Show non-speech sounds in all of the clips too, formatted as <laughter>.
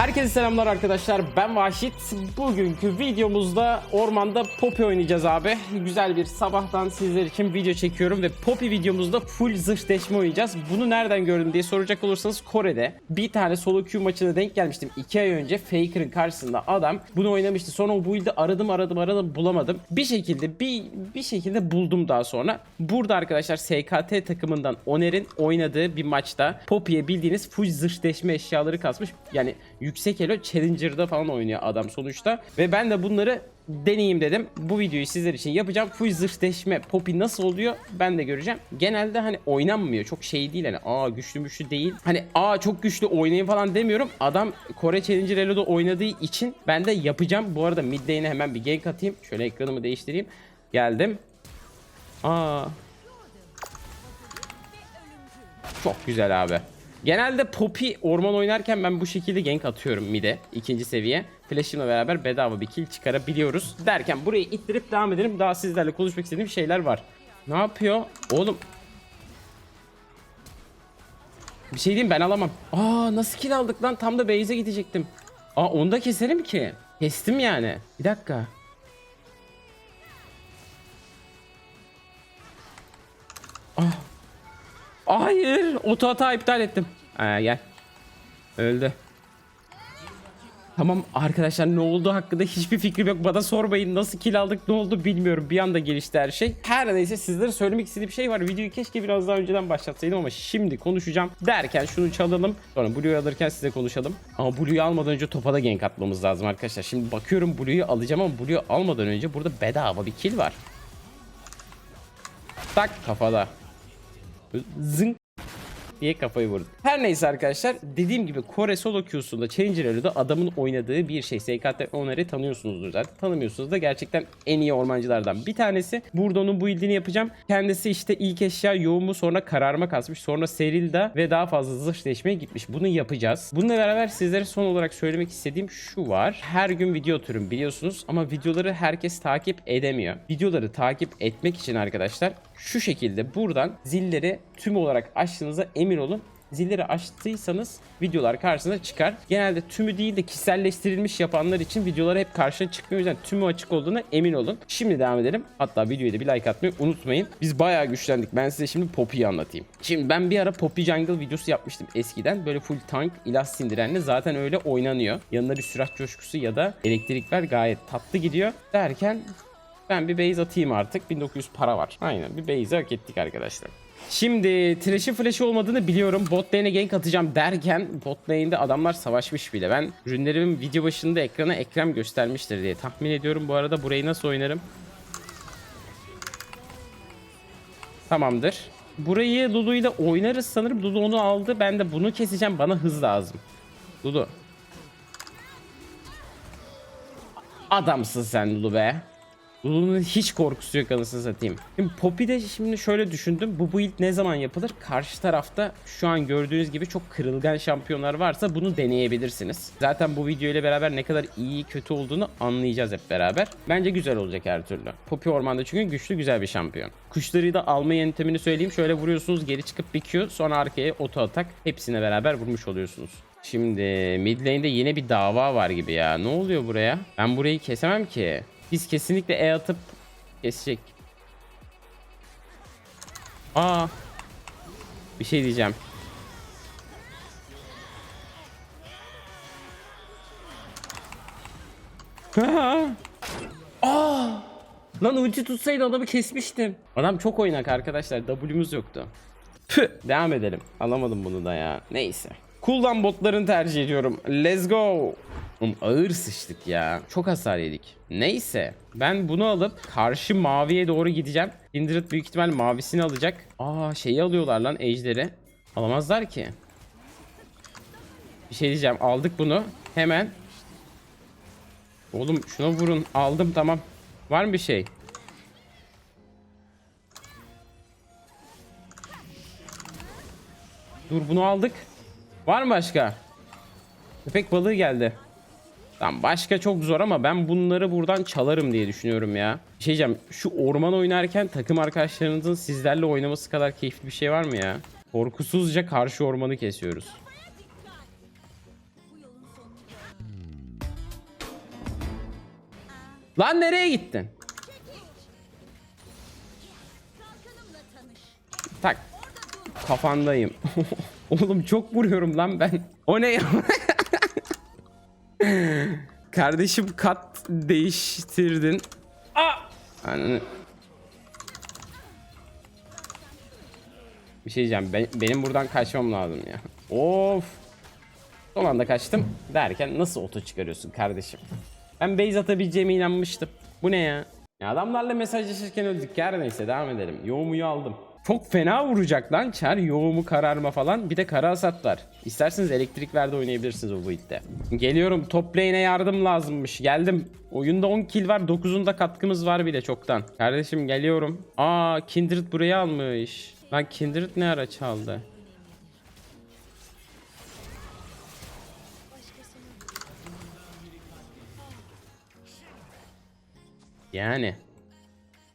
Herkese selamlar arkadaşlar. Ben Vahşit. Bugünkü videomuzda ormanda Poppy oynayacağız abi. Güzel bir sabahtan sizler için video çekiyorum ve Poppy videomuzda full zırh deşme oynayacağız. Bunu nereden gördüm diye soracak olursanız Kore'de bir tane solo queue maçına denk gelmiştim. 2 ay önce Faker'ın karşısında adam bunu oynamıştı. Sonra o build'i aradım aradım aradım bulamadım. Bir şekilde bir bir şekilde buldum daha sonra. Burada arkadaşlar SKT takımından Oner'in oynadığı bir maçta Poppy'ye bildiğiniz full zırh deşme eşyaları kasmış. Yani yüksek elo Challenger'da falan oynuyor adam sonuçta. Ve ben de bunları deneyeyim dedim. Bu videoyu sizler için yapacağım. Full zırh deşme Poppy nasıl oluyor ben de göreceğim. Genelde hani oynanmıyor. Çok şey değil hani aa güçlü güçlü değil. Hani aa çok güçlü oynayın falan demiyorum. Adam Kore Challenger Elo'da oynadığı için ben de yapacağım. Bu arada mid lane'e hemen bir gank atayım. Şöyle ekranımı değiştireyim. Geldim. Aa. Çok güzel abi. Genelde Poppy orman oynarken ben bu şekilde gank atıyorum mid'e. ikinci seviye. Flash'ımla beraber bedava bir kill çıkarabiliyoruz. Derken burayı ittirip devam edelim. Daha sizlerle konuşmak istediğim şeyler var. Ne yapıyor? Oğlum. Bir şey diyeyim ben alamam. Aa nasıl kill aldık lan? Tam da base'e gidecektim. Aa onu da keselim ki. Kestim yani. Bir dakika. Oto hata iptal ettim. Ha, gel. Öldü. Tamam arkadaşlar ne oldu hakkında hiçbir fikrim yok. Bana sormayın nasıl kill aldık ne oldu bilmiyorum. Bir anda gelişti her şey. Her neyse sizlere söylemek istediğim şey var. Videoyu keşke biraz daha önceden başlatsaydım ama şimdi konuşacağım. Derken şunu çalalım. Sonra Blue'yu alırken size konuşalım. Ama Blue'yu almadan önce topa da gank atmamız lazım arkadaşlar. Şimdi bakıyorum Blue'yu alacağım ama Blue'yu almadan önce burada bedava bir kill var. Tak kafada. Zınk diye kafayı vurdu. Her neyse arkadaşlar dediğim gibi Kore solo queue'sunda Challenger Elo'da adamın oynadığı bir şey. SKT Oner'i tanıyorsunuzdur zaten. Tanımıyorsunuz da gerçekten en iyi ormancılardan bir tanesi. Burada onun bu ildini yapacağım. Kendisi işte ilk eşya yoğumu sonra kararma kasmış. Sonra Serilda ve daha fazla zırhleşmeye gitmiş. Bunu yapacağız. Bununla beraber sizlere son olarak söylemek istediğim şu var. Her gün video atıyorum biliyorsunuz ama videoları herkes takip edemiyor. Videoları takip etmek için arkadaşlar şu şekilde buradan zilleri tüm olarak açtığınıza emin olun. Zilleri açtıysanız videolar karşınıza çıkar. Genelde tümü değil de kişiselleştirilmiş yapanlar için videolar hep karşına çıkmıyor. O yüzden tümü açık olduğuna emin olun. Şimdi devam edelim. Hatta videoya da bir like atmayı unutmayın. Biz bayağı güçlendik. Ben size şimdi Poppy'yi anlatayım. Şimdi ben bir ara Poppy Jungle videosu yapmıştım eskiden. Böyle full tank, ilah sindirenle zaten öyle oynanıyor. Yanında bir sürat coşkusu ya da elektrik var. Gayet tatlı gidiyor. Derken ben bir base atayım artık. 1900 para var. Aynen bir base hak ettik arkadaşlar. Şimdi Thresh'in flash'ı olmadığını biliyorum. Bot lane'e gank atacağım derken bot lane'de adamlar savaşmış bile. Ben ürünlerimin video başında ekrana ekrem göstermiştir diye tahmin ediyorum. Bu arada burayı nasıl oynarım? Tamamdır. Burayı Lulu ile oynarız sanırım. Lulu onu aldı. Ben de bunu keseceğim. Bana hız lazım. Lulu. Adamsın sen Lulu be. Lulu'nun hiç korkusu yok anasını satayım. Şimdi Poppy'de şimdi şöyle düşündüm. Bu build ne zaman yapılır? Karşı tarafta şu an gördüğünüz gibi çok kırılgan şampiyonlar varsa bunu deneyebilirsiniz. Zaten bu video ile beraber ne kadar iyi kötü olduğunu anlayacağız hep beraber. Bence güzel olacak her türlü. Poppy ormanda çünkü güçlü güzel bir şampiyon. Kuşları da alma yöntemini söyleyeyim. Şöyle vuruyorsunuz geri çıkıp bir Q sonra arkaya oto atak hepsine beraber vurmuş oluyorsunuz. Şimdi mid lane'de yine bir dava var gibi ya. Ne oluyor buraya? Ben burayı kesemem ki. Biz kesinlikle E atıp kesecek. Aa. Bir şey diyeceğim. <laughs> Aa! Lan ulti tutsaydı adamı kesmiştim. Adam çok oynak arkadaşlar. W'muz yoktu. Püh. Devam edelim. Alamadım bunu da ya. Neyse. Cooldown botlarını tercih ediyorum. Let's go. Oğlum ağır sıçtık ya. Çok hasar yedik. Neyse. Ben bunu alıp karşı maviye doğru gideceğim. Kindred büyük ihtimal mavisini alacak. Aa şeyi alıyorlar lan ejderi. Alamazlar ki. Bir şey diyeceğim. Aldık bunu. Hemen. Oğlum şuna vurun. Aldım tamam. Var mı bir şey? Dur bunu aldık. Var mı başka? Köpek balığı geldi. Tamam başka çok zor ama ben bunları buradan çalarım diye düşünüyorum ya. Bir şey diyeceğim şu orman oynarken takım arkadaşlarınızın sizlerle oynaması kadar keyifli bir şey var mı ya? Korkusuzca karşı ormanı kesiyoruz. Lan nereye gittin? Tak. Kafandayım. <laughs> Oğlum çok vuruyorum lan ben. O ne ya? Kardeşim kat değiştirdin. Aa! Ananı. Bir şey diyeceğim. Ben, benim buradan kaçmam lazım ya. Of. Son anda kaçtım derken nasıl oto çıkarıyorsun kardeşim? Ben base atabileceğime inanmıştım. Bu ne ya? ya adamlarla mesajlaşırken öldük. Her neyse devam edelim. Yoğumuyu aldım. Çok fena vuracak lan çar. Yoğumu kararma falan. Bir de kara hasat var. İsterseniz elektrik verdi oynayabilirsiniz o build'de. Geliyorum. Top lane'e yardım lazımmış. Geldim. Oyunda 10 kill var. 9'unda katkımız var bile çoktan. Kardeşim geliyorum. Aa Kindred buraya almış. Lan Kindred ne ara çaldı? Yani.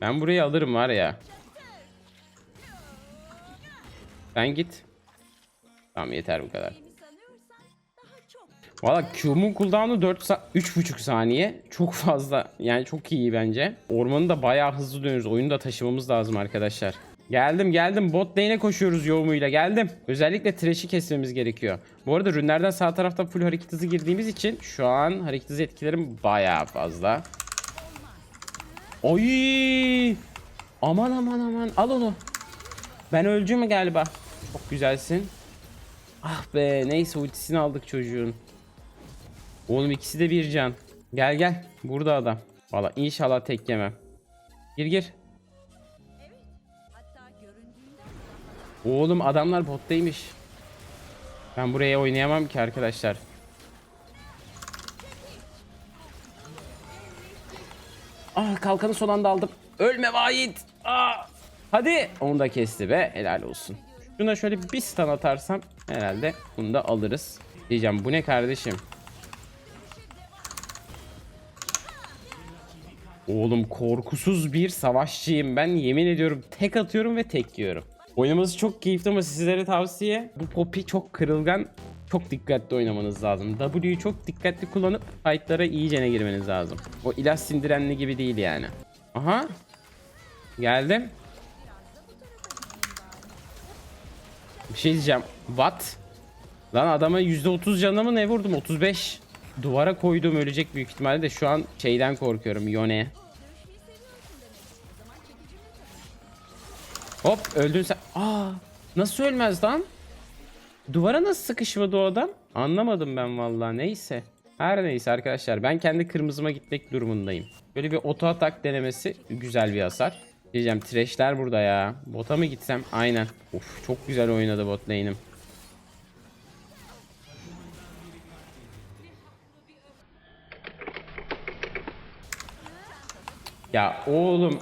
Ben burayı alırım var ya. Sen git. Tamam yeter bu kadar. Valla Q'mun cooldown'u 4 sa 3.5 saniye. Çok fazla. Yani çok iyi bence. Ormanı da bayağı hızlı dönüyoruz. Oyunu da taşımamız lazım arkadaşlar. Geldim geldim. Bot lane'e koşuyoruz yoğumuyla. Geldim. Özellikle trash'i kesmemiz gerekiyor. Bu arada rünlerden sağ tarafta full hareket hızı girdiğimiz için şu an hareket hızı etkilerim bayağı fazla. Oy! Aman aman aman. Al onu. Ben öleceğim galiba? Çok güzelsin. Ah be neyse ultisini aldık çocuğun. Oğlum ikisi de bir can. Gel gel. Burada adam. Valla inşallah tek yemem. Gir gir. Oğlum adamlar bottaymış. Ben buraya oynayamam ki arkadaşlar. Ah kalkanı son anda aldım. Ölme Vahit. Ah. Hadi. Onu da kesti be. Helal olsun. Şuna şöyle bir stun atarsam herhalde bunu da alırız. Diyeceğim bu ne kardeşim? Oğlum korkusuz bir savaşçıyım ben yemin ediyorum tek atıyorum ve tek yiyorum. Oynaması çok keyifli ama sizlere tavsiye bu Poppy çok kırılgan çok dikkatli oynamanız lazım. W'yu çok dikkatli kullanıp fightlara iyicene girmeniz lazım. O ilaç sindirenli gibi değil yani. Aha. Geldim. Bir şey diyeceğim. What? Lan adama %30 canına mı ne vurdum? 35. Duvara koydum ölecek büyük ihtimalle de şu an şeyden korkuyorum. Yone. Hop öldün sen. Aa nasıl ölmez lan? Duvara nasıl sıkışmadı o adam? Anlamadım ben vallahi. Neyse. Her neyse arkadaşlar ben kendi kırmızıma gitmek durumundayım. Böyle bir oto atak denemesi güzel bir hasar. Diyeceğim trashler burada ya. Bota mı gitsem? Aynen. Of çok güzel oynadı bot lane'im. Ya oğlum.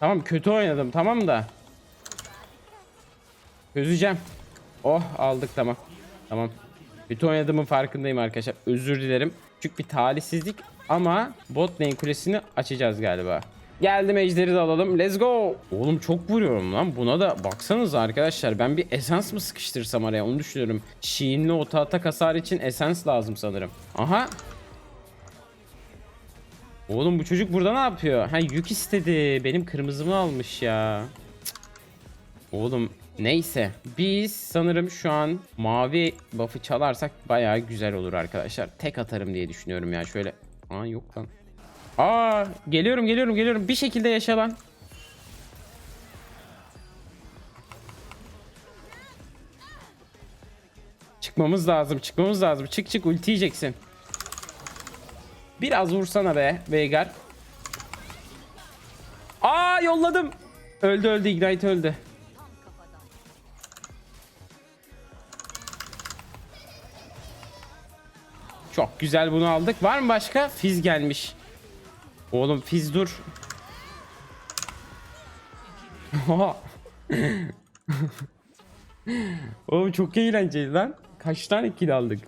Tamam kötü oynadım tamam da. Çözeceğim. Oh aldık tamam. Tamam. Kötü oynadığımın farkındayım arkadaşlar. Özür dilerim. Küçük bir talihsizlik ama bot lane kulesini açacağız galiba. Geldim ejderi de alalım. Let's go. Oğlum çok vuruyorum lan. Buna da baksanıza arkadaşlar. Ben bir esans mı sıkıştırsam araya onu düşünüyorum. Şiinli ota atak hasar için esans lazım sanırım. Aha. Oğlum bu çocuk burada ne yapıyor? Ha yük istedi. Benim kırmızımı almış ya. Cık. Oğlum neyse. Biz sanırım şu an mavi buff'ı çalarsak bayağı güzel olur arkadaşlar. Tek atarım diye düşünüyorum ya. Şöyle. Aa yok lan. Aa geliyorum geliyorum geliyorum. Bir şekilde yaşa lan. Çıkmamız lazım. Çıkmamız lazım. Çık çık ulti yiyeceksin. Biraz vursana be Veigar. Aa yolladım. Öldü öldü Ignite öldü. Çok güzel bunu aldık. Var mı başka? Fiz gelmiş. Oğlum Fiz dur. <laughs> Oğlum çok eğlenceli lan. Kaç tane kill aldık?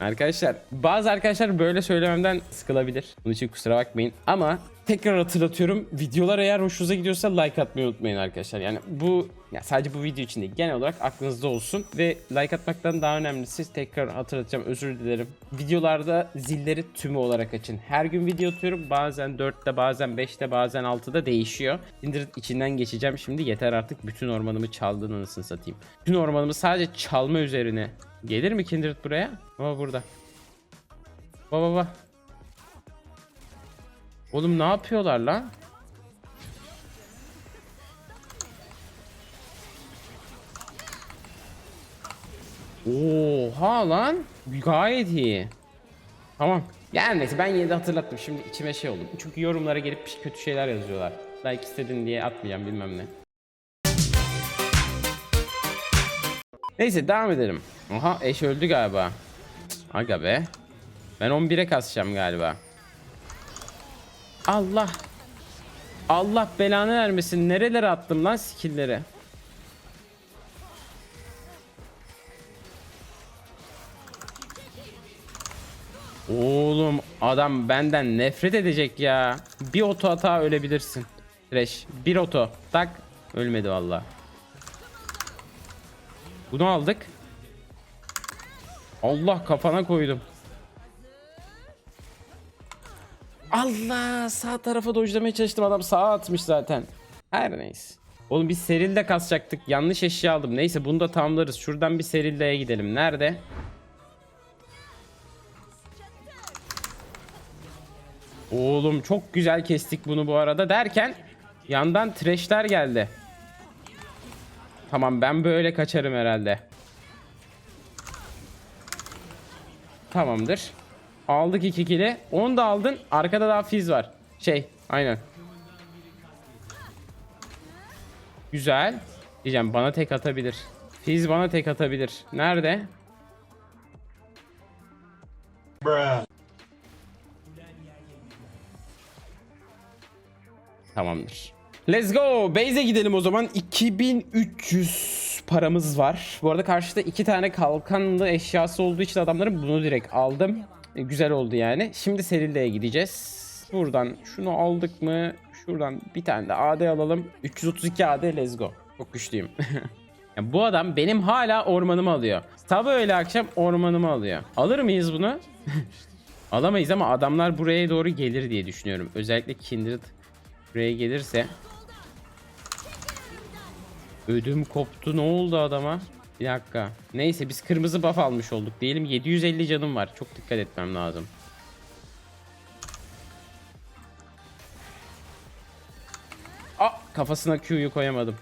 Arkadaşlar bazı arkadaşlar böyle söylememden sıkılabilir. Bunun için kusura bakmayın. Ama Tekrar hatırlatıyorum. Videolar eğer hoşunuza gidiyorsa like atmayı unutmayın arkadaşlar. Yani bu ya sadece bu video için değil genel olarak aklınızda olsun ve like atmaktan daha önemlisi tekrar hatırlatacağım özür dilerim. Videolarda zilleri tümü olarak açın. Her gün video atıyorum. Bazen 4'te, bazen 5'te, bazen 6'da değişiyor. Kindred içinden geçeceğim. Şimdi yeter artık bütün ormanımı çaldığın anasını satayım. Bütün ormanımı sadece çalma üzerine. Gelir mi Kindred buraya? Baba burada. Baba baba. Oğlum ne yapıyorlar lan? Oha lan. Gayet iyi. Tamam. Yani neyse ben yine de hatırlattım. Şimdi içime şey oldu. Çünkü yorumlara gelip kötü şeyler yazıyorlar. Like istedin diye atmayacağım bilmem ne. Neyse devam edelim. Aha eş öldü galiba. Aga be. Ben 11'e kasacağım galiba. Allah. Allah belanı vermesin. Nerelere attım lan skill'leri? Oğlum adam benden nefret edecek ya. Bir oto hata ölebilirsin. Trash. Bir oto. Tak. Ölmedi valla. Bunu aldık. Allah kafana koydum. Allah sağ tarafa dojlamaya çalıştım adam sağa atmış zaten. Her neyse. Oğlum biz serilde kasacaktık. Yanlış eşya aldım. Neyse bunu da tamamlarız. Şuradan bir serildeye gidelim. Nerede? Oğlum çok güzel kestik bunu bu arada derken yandan trashler geldi. Tamam ben böyle kaçarım herhalde. Tamamdır. Aldık iki kili. Onu da aldın. Arkada daha fiz var. Şey aynen. Güzel. Diyeceğim bana tek atabilir. Fiz bana tek atabilir. Nerede? Tamamdır. Let's go. Base'e gidelim o zaman. 2300 paramız var. Bu arada karşıda iki tane kalkanlı eşyası olduğu için adamların bunu direkt aldım. E, güzel oldu yani. Şimdi Serilda'ya gideceğiz. Buradan şunu aldık mı? Şuradan bir tane de AD alalım. 332 AD let's go. Çok güçlüyüm. <laughs> Ya bu adam benim hala ormanımı alıyor. Sabah öyle akşam ormanımı alıyor. Alır mıyız bunu? <laughs> Alamayız ama adamlar buraya doğru gelir diye düşünüyorum. Özellikle Kindred buraya gelirse. Ödüm koptu. Ne oldu adama? Bir dakika. Neyse biz kırmızı buff almış olduk. Diyelim 750 canım var. Çok dikkat etmem lazım. Aa kafasına Q'yu koyamadım.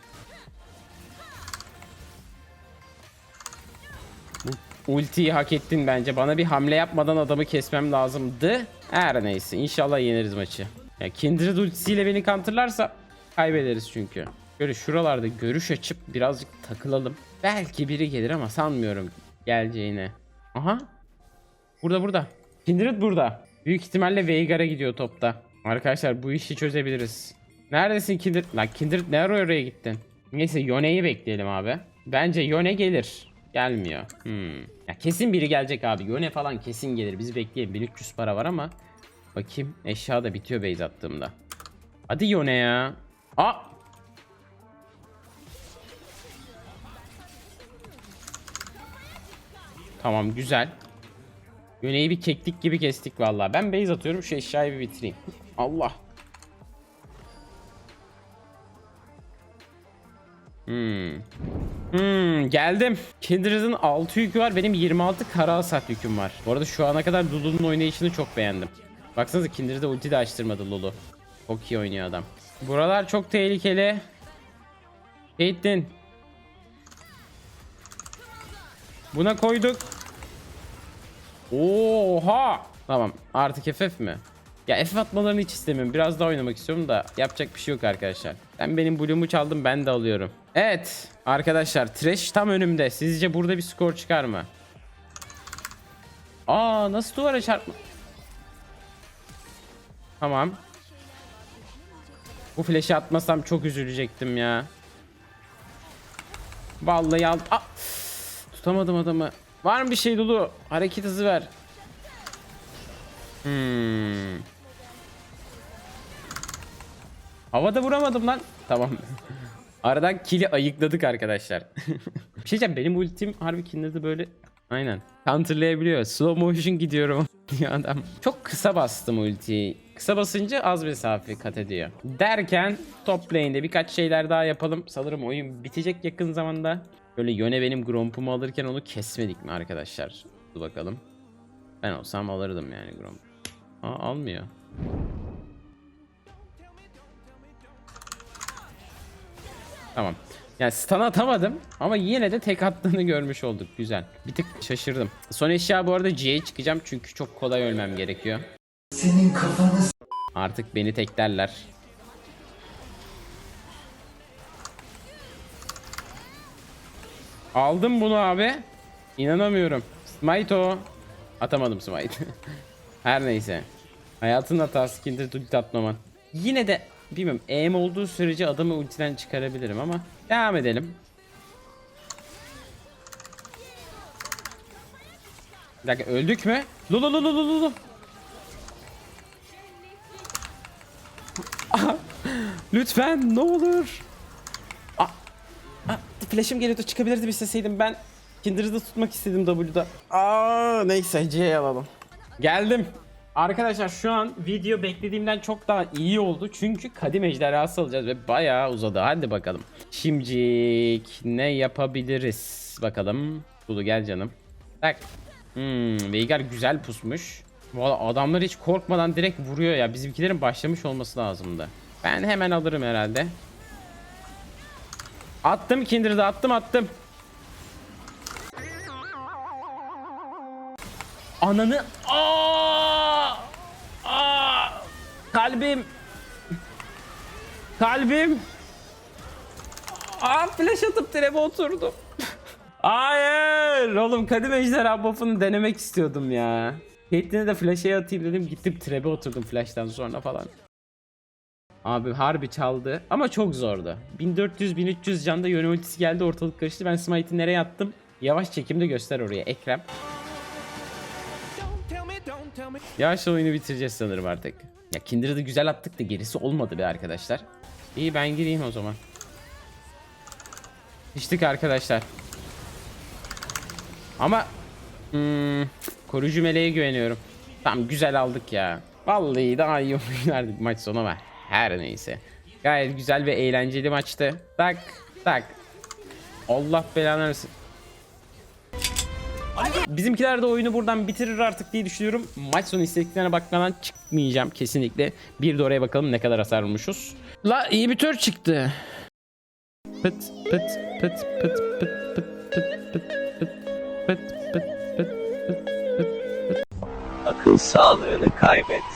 Ultiyi hak ettin bence. Bana bir hamle yapmadan adamı kesmem lazımdı. Her neyse inşallah yeneriz maçı. Ya Kindred ultisiyle beni counterlarsa kaybederiz çünkü. Böyle şuralarda görüş açıp birazcık takılalım. Belki biri gelir ama sanmıyorum geleceğini. Aha. Burada burada. Kindred burada. Büyük ihtimalle Veigar'a gidiyor topta. Arkadaşlar bu işi çözebiliriz. Neredesin Kindred? Lan Kindred ne ara oraya gittin? Neyse Yone'yi bekleyelim abi. Bence Yone gelir. Gelmiyor. Hmm. Ya kesin biri gelecek abi. Yone falan kesin gelir. Biz bekleyelim. 1300 para var ama. Bakayım eşya da bitiyor base attığımda. Hadi Yone ya. Aa. Tamam güzel. Yone'yi bir keklik gibi kestik vallahi. Ben base atıyorum şu eşyayı bir bitireyim. Allah. Hmm. Hmm, geldim. Kindred'in 6 yükü var. Benim 26 kara hasat yüküm var. Bu arada şu ana kadar Lulu'nun oynayışını çok beğendim. Baksanıza Kindred'e ulti de açtırmadı Lulu. Çok iyi oynuyor adam. Buralar çok tehlikeli. Caitlyn. Buna koyduk. Oha! Tamam. Artık FF mi? Ya FF atmalarını hiç istemiyorum. Biraz daha oynamak istiyorum da yapacak bir şey yok arkadaşlar. Ben benim Bloom'u çaldım ben de alıyorum. Evet arkadaşlar Trash tam önümde. Sizce burada bir skor çıkar mı? Aa nasıl duvara çarpma? Tamam. Bu flash'i atmasam çok üzülecektim ya. Vallahi aldım. Aa! Tutamadım adamı. Var mı bir şey Lulu? Hareket hızı ver. Hmm. Havada vuramadım lan. Tamam. <laughs> Aradan kili ayıkladık arkadaşlar. <laughs> bir şey diyeceğim benim ultim harbi Kindred'ı böyle aynen counterlayabiliyor. Slow motion gidiyorum <laughs> diyor adam. Çok kısa bastım ultiyi. Kısa basınca az mesafe kat ediyor. Derken top lane'de birkaç şeyler daha yapalım. Sanırım oyun bitecek yakın zamanda. Böyle yöne benim Gromp'umu alırken onu kesmedik mi arkadaşlar? Dur bakalım. Ben olsam alırdım yani Gromp. Aa almıyor. Tamam. Yani stun atamadım ama yine de tek attığını görmüş olduk. Güzel. Bir tık şaşırdım. Son eşya bu arada G'ye çıkacağım çünkü çok kolay ölmem gerekiyor. Senin kafanı Artık beni teklerler. Aldım bunu abi. İnanamıyorum. Smite o. Atamadım smite. <laughs> Her neyse. Hayatın hatası Kindred ulti atmaman. Yine de bilmiyorum aim olduğu sürece adamı ultiden çıkarabilirim ama devam edelim. Bir dakika öldük mü? Lu lu lu lu lu lu. <laughs> Lütfen ne olur. Flash'ım geliyordu çıkabilirdi isteseydim ben. Kindred'ı tutmak istedim W'da. Aa neyse C'ye alalım. Geldim. Arkadaşlar şu an video beklediğimden çok daha iyi oldu. Çünkü kadim ejderhası alacağız ve bayağı uzadı. Hadi bakalım. Şimdilik ne yapabiliriz? Bakalım. Bulu gel canım. Tak. Hmm, Veigar güzel pusmuş. Valla adamlar hiç korkmadan direkt vuruyor ya. Bizimkilerin başlamış olması lazımdı. Ben hemen alırım herhalde. Attım Kindred'ı attım attım. Ananı Aa! Aa! Kalbim Kalbim Aa flash atıp trebe oturdum. <laughs> Hayır oğlum kadim ejderha buff'ını denemek istiyordum ya. Caitlyn'e de flash'e atayım dedim gittim trebe oturdum flash'tan sonra falan. Abi harbi çaldı ama çok zordu. 1400-1300 canda yön ultisi geldi ortalık karıştı. Ben smite'i nereye attım? Yavaş çekimde göster oraya Ekrem. Yavaş oyunu bitireceğiz sanırım artık. Ya Kindred'ı güzel attık da gerisi olmadı be arkadaşlar. İyi ben gireyim o zaman. İçtik arkadaşlar. Ama hmm, koruyucu meleğe güveniyorum. Tamam güzel aldık ya. Vallahi daha iyi <laughs> oynardık maç sonu ama her neyse. Gayet güzel ve eğlenceli maçtı. Tak tak. Allah belanı versin. Bizimkiler de oyunu buradan bitirir artık diye düşünüyorum. Maç sonu istediklerine bakmadan çıkmayacağım kesinlikle. Bir de oraya bakalım ne kadar hasar vurmuşuz. La iyi bir tör çıktı. Pıt pıt pıt pıt pıt pıt pıt pıt pıt pıt pıt pıt pıt akıl sağlığını kaybet.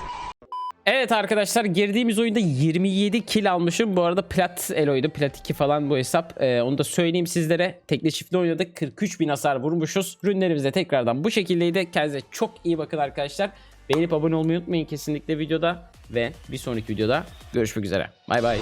Evet arkadaşlar girdiğimiz oyunda 27 kill almışım. Bu arada plat eloydu. Plat 2 falan bu hesap. Ee, onu da söyleyeyim sizlere. Tekli çiftli oynadık. 43 bin hasar vurmuşuz. Ürünlerimiz de tekrardan bu şekildeydi. Kendinize çok iyi bakın arkadaşlar. Beğenip abone olmayı unutmayın kesinlikle videoda. Ve bir sonraki videoda görüşmek üzere. Bay bay.